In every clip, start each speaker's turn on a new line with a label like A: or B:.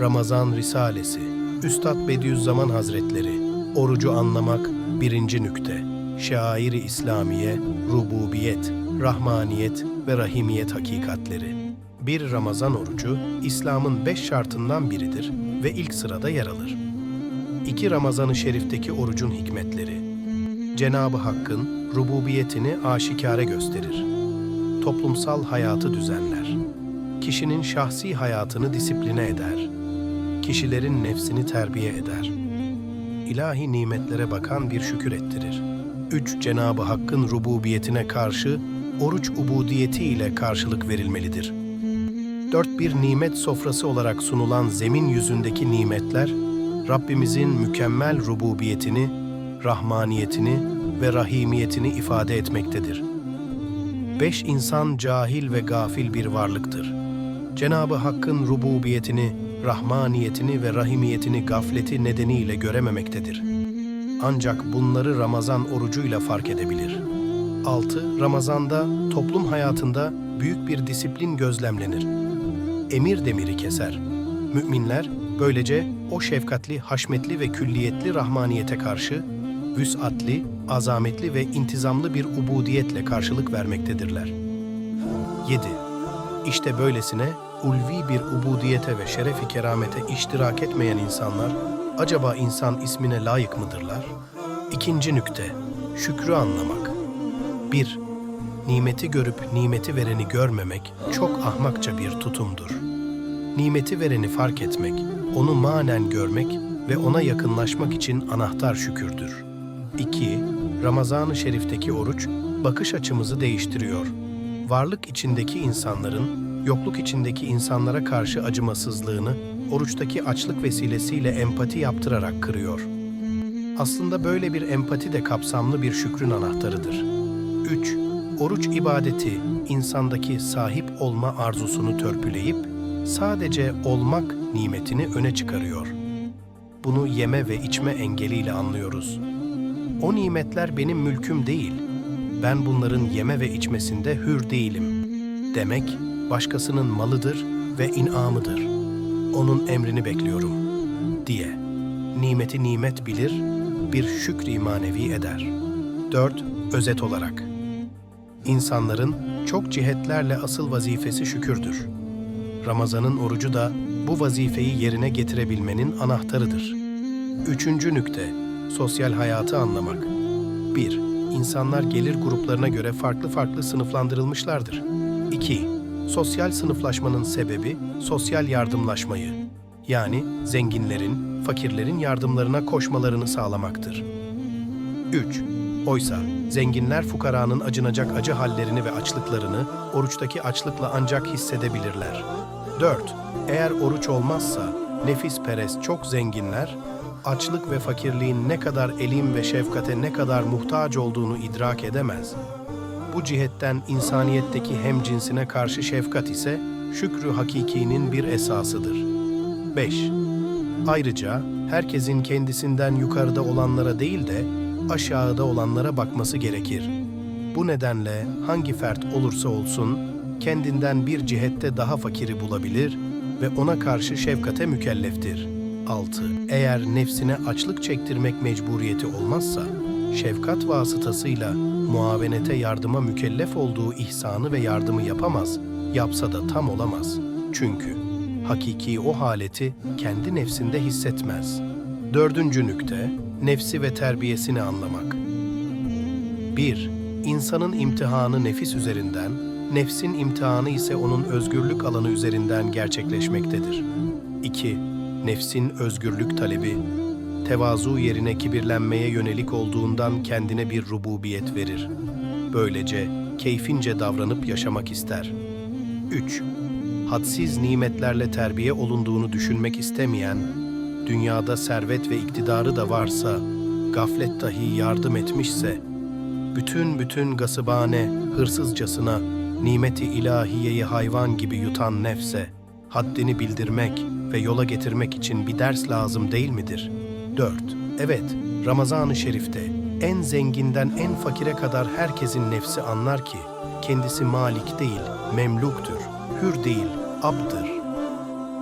A: Ramazan Risalesi Üstad Bediüzzaman Hazretleri Orucu anlamak birinci nükte Şairi İslamiye, Rububiyet, Rahmaniyet ve Rahimiyet hakikatleri Bir Ramazan orucu İslam'ın beş şartından biridir ve ilk sırada yer alır. İki Ramazan-ı Şerif'teki orucun hikmetleri Cenab-ı Hakk'ın rububiyetini aşikare gösterir. Toplumsal hayatı düzenler. Kişinin şahsi hayatını disipline eder. Kişilerin nefsini terbiye eder. İlahi nimetlere bakan bir şükür ettirir. Üç Cenab-ı Hakk'ın rububiyetine karşı oruç ubudiyeti ile karşılık verilmelidir. Dört bir nimet sofrası olarak sunulan zemin yüzündeki nimetler, Rabbimizin mükemmel rububiyetini, rahmaniyetini ve rahimiyetini ifade etmektedir. Beş insan cahil ve gafil bir varlıktır. Cenabı Hakk'ın rububiyetini, rahmaniyetini ve rahimiyetini gafleti nedeniyle görememektedir. Ancak bunları Ramazan orucuyla fark edebilir. 6. Ramazanda toplum hayatında büyük bir disiplin gözlemlenir. Emir demiri keser. Müminler böylece o şefkatli, haşmetli ve külliyetli rahmaniyete karşı vüsatli, azametli ve intizamlı bir ubudiyetle karşılık vermektedirler. 7. İşte böylesine ulvi bir ubudiyete ve şerefi keramete iştirak etmeyen insanlar, acaba insan ismine layık mıdırlar? İkinci nükte, şükrü anlamak. 1. Nimeti görüp nimeti vereni görmemek çok ahmakça bir tutumdur. Nimeti vereni fark etmek, onu manen görmek ve ona yakınlaşmak için anahtar şükürdür. 2. Ramazan-ı Şerif'teki oruç bakış açımızı değiştiriyor. Varlık içindeki insanların yokluk içindeki insanlara karşı acımasızlığını oruçtaki açlık vesilesiyle empati yaptırarak kırıyor. Aslında böyle bir empati de kapsamlı bir şükrün anahtarıdır. 3. Oruç ibadeti insandaki sahip olma arzusunu törpüleyip sadece olmak nimetini öne çıkarıyor. Bunu yeme ve içme engeliyle anlıyoruz. O nimetler benim mülküm değil. Ben bunların yeme ve içmesinde hür değilim. Demek başkasının malıdır ve inamıdır. Onun emrini bekliyorum diye. Nimeti nimet bilir, bir şükri manevi eder. 4. Özet olarak. İnsanların çok cihetlerle asıl vazifesi şükürdür. Ramazanın orucu da bu vazifeyi yerine getirebilmenin anahtarıdır. Üçüncü nükte, sosyal hayatı anlamak. 1. İnsanlar gelir gruplarına göre farklı farklı sınıflandırılmışlardır. 2. Sosyal sınıflaşmanın sebebi sosyal yardımlaşmayı, yani zenginlerin, fakirlerin yardımlarına koşmalarını sağlamaktır. 3. Oysa zenginler fukaranın acınacak acı hallerini ve açlıklarını oruçtaki açlıkla ancak hissedebilirler. 4. Eğer oruç olmazsa nefis perest çok zenginler açlık ve fakirliğin ne kadar elim ve şefkate ne kadar muhtaç olduğunu idrak edemez. Bu cihetten insaniyetteki hem cinsine karşı şefkat ise şükrü hakikinin bir esasıdır. 5. Ayrıca herkesin kendisinden yukarıda olanlara değil de aşağıda olanlara bakması gerekir. Bu nedenle hangi fert olursa olsun kendinden bir cihette daha fakiri bulabilir ve ona karşı şefkate mükelleftir. 6. Eğer nefsine açlık çektirmek mecburiyeti olmazsa, şefkat vasıtasıyla muavenete yardıma mükellef olduğu ihsanı ve yardımı yapamaz, yapsa da tam olamaz. Çünkü hakiki o haleti kendi nefsinde hissetmez. Dördüncü nükte, nefsi ve terbiyesini anlamak. 1. İnsanın imtihanı nefis üzerinden, nefsin imtihanı ise onun özgürlük alanı üzerinden gerçekleşmektedir. 2. Nefsin özgürlük talebi, tevazu yerine kibirlenmeye yönelik olduğundan kendine bir rububiyet verir. Böylece keyfince davranıp yaşamak ister. 3. Hadsiz nimetlerle terbiye olunduğunu düşünmek istemeyen, dünyada servet ve iktidarı da varsa, gaflet dahi yardım etmişse, bütün bütün gasıbane, hırsızcasına, nimeti ilahiyeyi hayvan gibi yutan nefse, haddini bildirmek ve yola getirmek için bir ders lazım değil midir? 4. Evet, Ramazan-ı Şerif'te en zenginden en fakire kadar herkesin nefsi anlar ki, kendisi malik değil, memluktur, hür değil, abdır.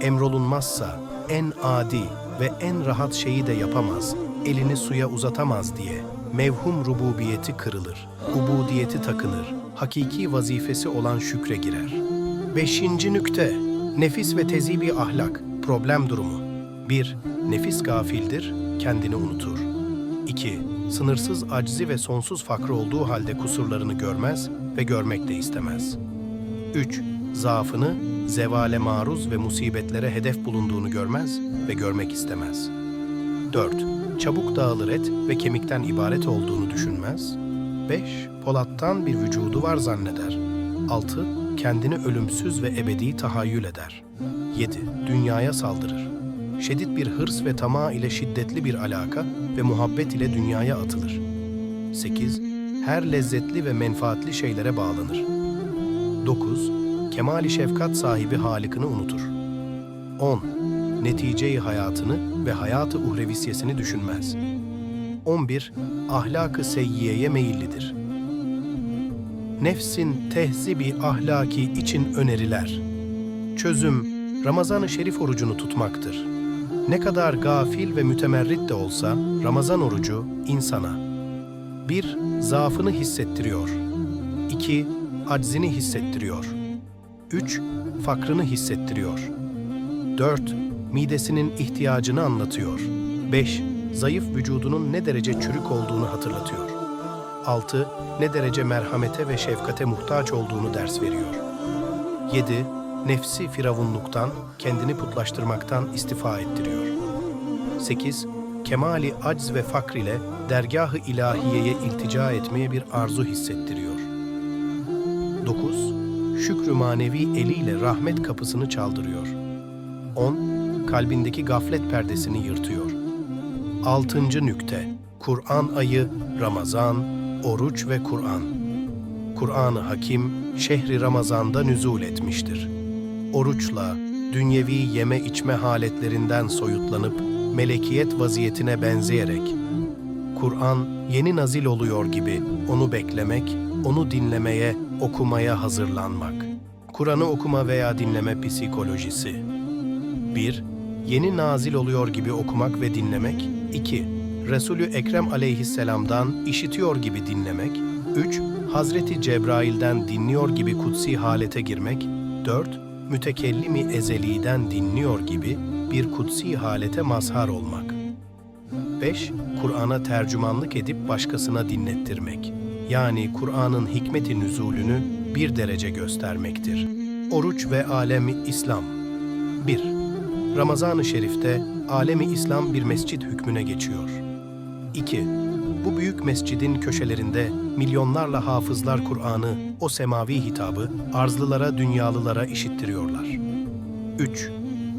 A: Emrolunmazsa, en adi ve en rahat şeyi de yapamaz, elini suya uzatamaz diye mevhum rububiyeti kırılır, ubudiyeti takınır, hakiki vazifesi olan şükre girer. Beşinci nükte, nefis ve tezibi ahlak, problem durumu. 1. Nefis gafildir, kendini unutur. 2. Sınırsız aczi ve sonsuz fakrı olduğu halde kusurlarını görmez ve görmek de istemez. 3. Zaafını, zevale maruz ve musibetlere hedef bulunduğunu görmez ve görmek istemez. 4. Çabuk dağılır et ve kemikten ibaret olduğunu düşünmez. 5. Polattan bir vücudu var zanneder. 6. Kendini ölümsüz ve ebedi tahayyül eder. 7. Dünyaya saldırır. Şiddet bir hırs ve tamah ile şiddetli bir alaka ve muhabbet ile dünyaya atılır. 8. Her lezzetli ve menfaatli şeylere bağlanır. 9. Kemali şefkat sahibi Halık'ını unutur. 10. Neticeyi hayatını ve hayatı uhrevisiyesini düşünmez. 11. Ahlakı seyyiyeye meyillidir. Nefsin tehzibi ahlaki için öneriler. Çözüm, Ramazan-ı Şerif orucunu tutmaktır. Ne kadar gafil ve mütemerrit de olsa Ramazan orucu insana 1. Zaafını hissettiriyor. 2. Aczini hissettiriyor. 3. Fakrını hissettiriyor. 4. Midesinin ihtiyacını anlatıyor. 5. Zayıf vücudunun ne derece çürük olduğunu hatırlatıyor. 6. Ne derece merhamete ve şefkate muhtaç olduğunu ders veriyor. 7. Nefsi firavunluktan, kendini putlaştırmaktan istifa ettiriyor. 8. Kemali acz ve fakr ile dergah-ı ilahiyeye iltica etmeye bir arzu hissettiriyor. 9. Şükrü manevi eliyle rahmet kapısını çaldırıyor. 10. Kalbindeki gaflet perdesini yırtıyor. 6. nükte Kur'an ayı, Ramazan, oruç ve Kur'an. Kur'an-ı Hakim şehri Ramazan'da nüzul etmiştir. Oruçla dünyevi yeme içme haletlerinden soyutlanıp melekiyet vaziyetine benzeyerek Kur'an yeni nazil oluyor gibi onu beklemek, onu dinlemeye, okumaya hazırlanmak. Kur'an'ı okuma veya dinleme psikolojisi. 1. Yeni nazil oluyor gibi okumak ve dinlemek. 2. Resulü Ekrem aleyhisselamdan işitiyor gibi dinlemek. 3. Hazreti Cebrail'den dinliyor gibi kutsi halete girmek. 4. Mütekellimi ezeliden dinliyor gibi bir kutsi halete mazhar olmak. 5. Kur'an'a tercümanlık edip başkasına dinlettirmek. Yani Kur'an'ın hikmeti nüzulünü bir derece göstermektir. Oruç ve alemi İslam 1. Ramazan-ı Şerif'te alemi İslam bir mescit hükmüne geçiyor. 2. Bu büyük mescidin köşelerinde milyonlarla hafızlar Kur'an'ı, o semavi hitabı arzlılara, dünyalılara işittiriyorlar. 3.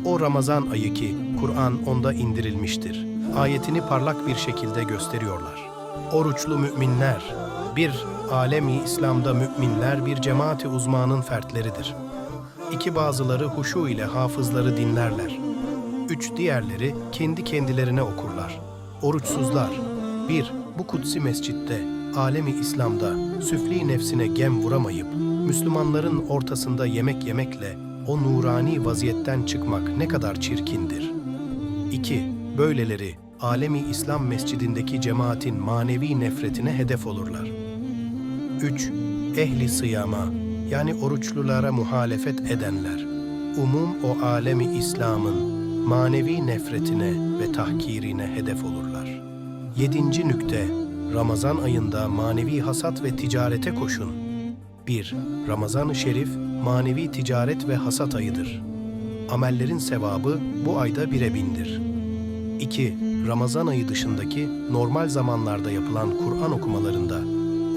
A: O Ramazan ayı ki Kur'an onda indirilmiştir. Ayetini parlak bir şekilde gösteriyorlar. Oruçlu müminler, bir alemi İslam'da müminler bir cemaati uzmanın fertleridir. İki bazıları huşu ile hafızları dinlerler. Üç diğerleri kendi kendilerine okurlar. Oruçsuzlar, bir, bu kutsi mescitte, alemi İslam'da süfli nefsine gem vuramayıp, Müslümanların ortasında yemek yemekle o nurani vaziyetten çıkmak ne kadar çirkindir. 2. Böyleleri alemi İslam mescidindeki cemaatin manevi nefretine hedef olurlar. 3. Ehli sıyama yani oruçlulara muhalefet edenler, umum o alemi İslam'ın manevi nefretine ve tahkirine hedef olurlar. 7. nükte Ramazan ayında manevi hasat ve ticarete koşun. 1. Ramazan-ı Şerif manevi ticaret ve hasat ayıdır. Amellerin sevabı bu ayda bire bindir. 2. Ramazan ayı dışındaki normal zamanlarda yapılan Kur'an okumalarında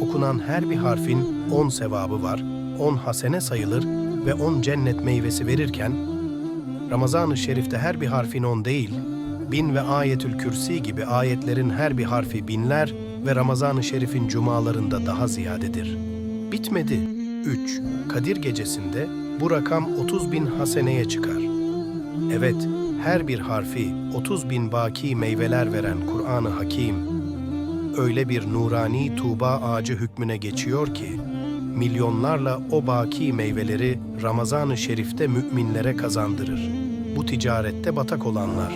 A: okunan her bir harfin 10 sevabı var, 10 hasene sayılır ve 10 cennet meyvesi verirken Ramazan-ı Şerif'te her bir harfin 10 değil, bin ve ayetül kürsi gibi ayetlerin her bir harfi binler ve Ramazan-ı Şerif'in cumalarında daha ziyadedir. Bitmedi. 3. Kadir gecesinde bu rakam 30 bin haseneye çıkar. Evet, her bir harfi 30 bin baki meyveler veren Kur'an-ı Hakim, öyle bir nurani tuğba ağacı hükmüne geçiyor ki, milyonlarla o baki meyveleri Ramazan-ı Şerif'te müminlere kazandırır. Bu ticarette batak olanlar.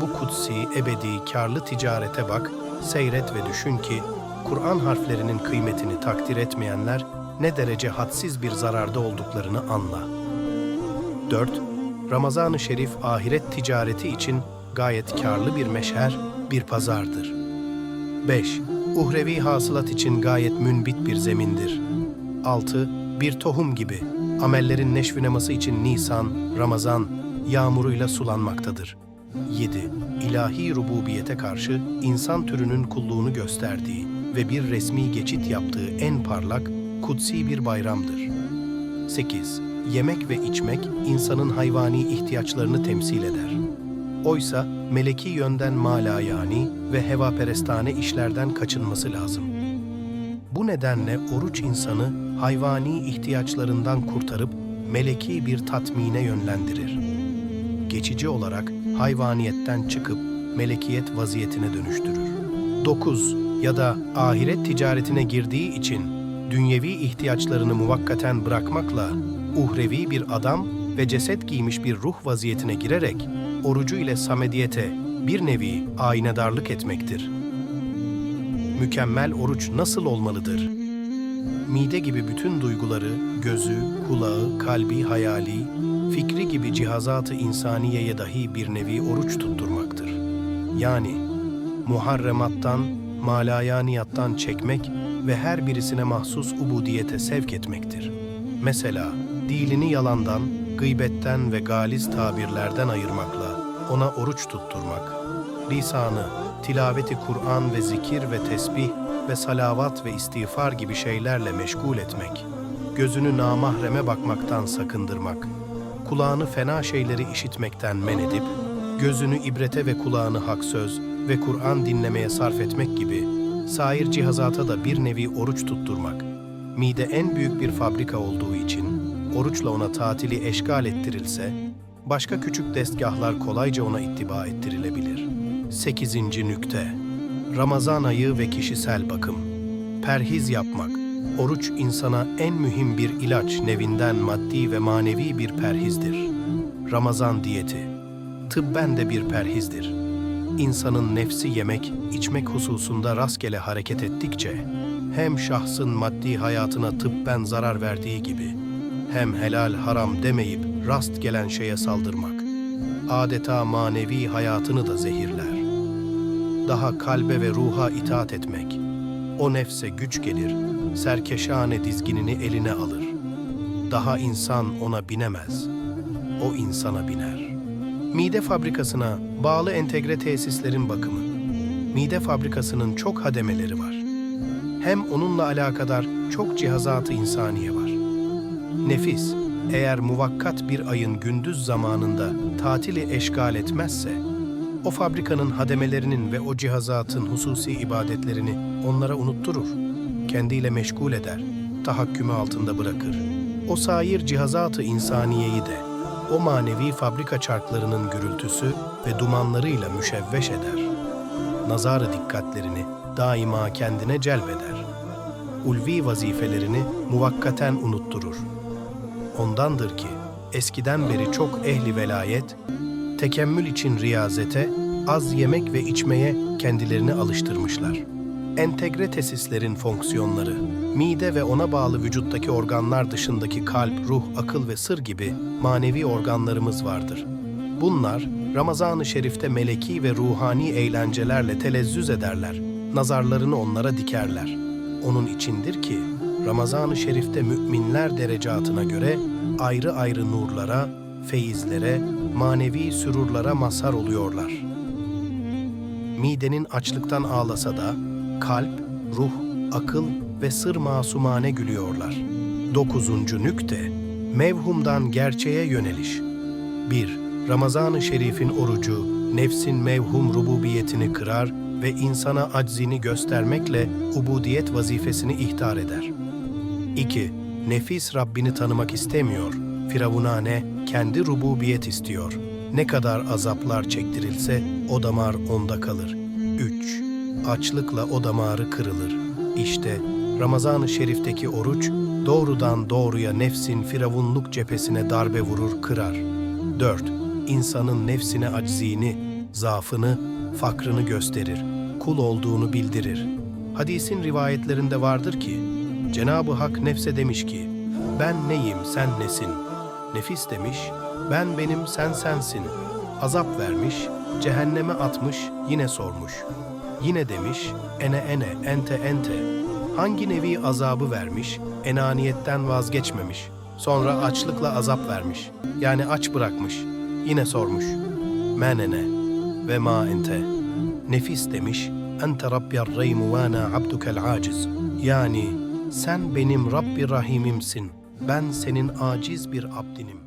A: Bu kutsi, ebedi, karlı ticarete bak, seyret ve düşün ki, Kur'an harflerinin kıymetini takdir etmeyenler ne derece hadsiz bir zararda olduklarını anla. 4. Ramazan-ı Şerif ahiret ticareti için gayet karlı bir meşher, bir pazardır. 5. Uhrevi hasılat için gayet münbit bir zemindir. 6. Bir tohum gibi amellerin neşvineması için Nisan, Ramazan yağmuruyla sulanmaktadır. 7. İlahi rububiyete karşı insan türünün kulluğunu gösterdiği ve bir resmi geçit yaptığı en parlak, kutsi bir bayramdır. 8. Yemek ve içmek insanın hayvani ihtiyaçlarını temsil eder. Oysa meleki yönden malayani ve hevaperestane işlerden kaçınması lazım. Bu nedenle oruç insanı hayvani ihtiyaçlarından kurtarıp meleki bir tatmine yönlendirir. Geçici olarak hayvaniyetten çıkıp melekiyet vaziyetine dönüştürür. 9. Ya da ahiret ticaretine girdiği için dünyevi ihtiyaçlarını muvakkaten bırakmakla uhrevi bir adam ve ceset giymiş bir ruh vaziyetine girerek orucu ile samediyete bir nevi aynadarlık etmektir. Mükemmel oruç nasıl olmalıdır? Mide gibi bütün duyguları, gözü, kulağı, kalbi, hayali, fikri gibi cihazatı insaniyeye dahi bir nevi oruç tutturmaktır. Yani muharremattan, malayaniyattan çekmek ve her birisine mahsus ubudiyete sevk etmektir. Mesela dilini yalandan, gıybetten ve galiz tabirlerden ayırmakla ona oruç tutturmak, lisanı, tilaveti Kur'an ve zikir ve tesbih ve salavat ve istiğfar gibi şeylerle meşgul etmek, gözünü namahreme bakmaktan sakındırmak, kulağını fena şeyleri işitmekten men edip, gözünü ibrete ve kulağını hak söz ve Kur'an dinlemeye sarf etmek gibi sair cihazata da bir nevi oruç tutturmak, mide en büyük bir fabrika olduğu için oruçla ona tatili eşgal ettirilse, başka küçük destgahlar kolayca ona ittiba ettirilebilir. 8. nükte Ramazan ayı ve kişisel bakım Perhiz yapmak, oruç insana en mühim bir ilaç nevinden maddi ve manevi bir perhizdir. Ramazan diyeti, tıbben de bir perhizdir. İnsanın nefsi yemek, içmek hususunda rastgele hareket ettikçe, hem şahsın maddi hayatına tıbben zarar verdiği gibi, hem helal haram demeyip rast gelen şeye saldırmak, adeta manevi hayatını da zehirler. Daha kalbe ve ruha itaat etmek, o nefse güç gelir, serkeşane dizginini eline alır. Daha insan ona binemez, o insana biner. Mide fabrikasına bağlı entegre tesislerin bakımı. Mide fabrikasının çok hademeleri var. Hem onunla alakadar çok cihazatı insaniye var. Nefis, eğer muvakkat bir ayın gündüz zamanında tatili eşgal etmezse, o fabrikanın hademelerinin ve o cihazatın hususi ibadetlerini onlara unutturur, kendiyle meşgul eder, tahakkümü altında bırakır. O sair cihazatı insaniyeyi de, o manevi fabrika çarklarının gürültüsü ve dumanlarıyla müşevveş eder. Nazarı dikkatlerini daima kendine celbeder. Ulvi vazifelerini muvakkaten unutturur. Ondandır ki eskiden beri çok ehli velayet, tekemmül için riyazete, az yemek ve içmeye kendilerini alıştırmışlar. Entegre tesislerin fonksiyonları, mide ve ona bağlı vücuttaki organlar dışındaki kalp, ruh, akıl ve sır gibi manevi organlarımız vardır. Bunlar Ramazan-ı Şerif'te meleki ve ruhani eğlencelerle telezzüz ederler, nazarlarını onlara dikerler. Onun içindir ki Ramazan-ı Şerif'te müminler derecatına göre ayrı ayrı nurlara, feyizlere, manevi sürurlara mazhar oluyorlar. Midenin açlıktan ağlasa da kalp, ruh, akıl ve sır masumane gülüyorlar. Dokuzuncu nükte, mevhumdan gerçeğe yöneliş. 1. Ramazan-ı Şerif'in orucu, nefsin mevhum rububiyetini kırar ve insana aczini göstermekle ubudiyet vazifesini ihtar eder. 2. Nefis Rabbini tanımak istemiyor, firavunane kendi rububiyet istiyor. Ne kadar azaplar çektirilse o damar onda kalır. 3. Açlıkla o damarı kırılır. İşte Ramazan-ı Şerif'teki oruç doğrudan doğruya nefsin firavunluk cephesine darbe vurur, kırar. 4. insanın nefsine aczini, zaafını, fakrını gösterir, kul olduğunu bildirir. Hadisin rivayetlerinde vardır ki, Cenab-ı Hak nefse demiş ki, ben neyim, sen nesin? Nefis demiş, ben benim, sen sensin. Azap vermiş, cehenneme atmış, yine sormuş. Yine demiş, ene ene, ente ente. Hangi nevi azabı vermiş, enaniyetten vazgeçmemiş. Sonra açlıkla azap vermiş, yani aç bırakmış. Yine sormuş, menene ve ma ente. Nefis demiş, ente rabbiyar reymu ve ana abdukel aciz. Yani sen benim Rabbi Rahimimsin, ben senin aciz bir abdinim.